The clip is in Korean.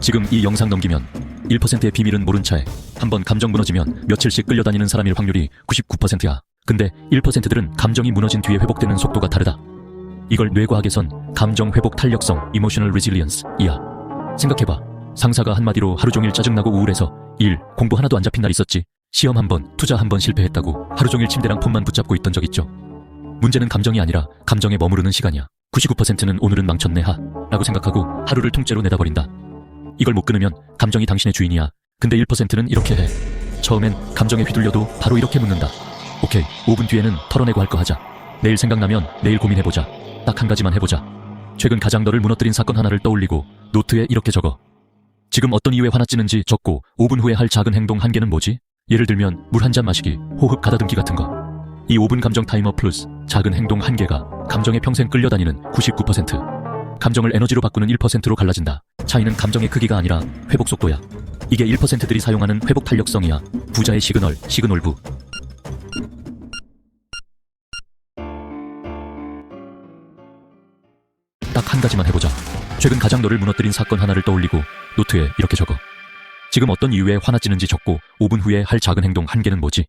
지금 이 영상 넘기면 1%의 비밀은 모른 채 한번 감정 무너지면 며칠씩 끌려다니는 사람일 확률이 99%야. 근데 1%들은 감정이 무너진 뒤에 회복되는 속도가 다르다. 이걸 뇌과학에선 감정 회복 탄력성 (emotional resilience)이야. 생각해봐. 상사가 한마디로 하루 종일 짜증나고 우울해서 일, 공부 하나도 안 잡힌 날 있었지. 시험 한 번, 투자 한 번 실패했다고 하루 종일 침대랑 폰만 붙잡고 있던 적 있죠. 문제는 감정이 아니라 감정에 머무르는 시간이야. 99%는 오늘은 망쳤네 하 라고 생각하고 하루를 통째로 내다버린다. 이걸 못 끊으면 감정이 당신의 주인이야. 근데 1%는 이렇게 해. 처음엔 감정에 휘둘려도 바로 이렇게 묻는다. 오케이, 5분 뒤에는 털어내고 할 거 하자. 내일 생각나면 내일 고민해보자. 딱 한 가지만 해보자. 최근 가장 너를 무너뜨린 사건 하나를 떠올리고 노트에 이렇게 적어. 지금 어떤 이유에 화났지는지 적고 5분 후에 할 작은 행동 한 개는 뭐지? 예를 들면 물 한 잔 마시기, 호흡 가다듬기 같은 거. 이 5분 감정 타이머 플러스 작은 행동 한 개가 감정에 평생 끌려다니는 99%. 감정을 에너지로 바꾸는 1%로 갈라진다. 차이는 감정의 크기가 아니라 회복 속도야. 이게 1%들이 사용하는 회복 탄력성이야. 부자의 시그널, 시그널부. 딱 한 가지만 해보자. 최근 가장 너를 무너뜨린 사건 하나를 떠올리고 노트에 이렇게 적어. 지금 어떤 이유에 화났지는지 적고 5분 후에 할 작은 행동 한 개는 뭐지?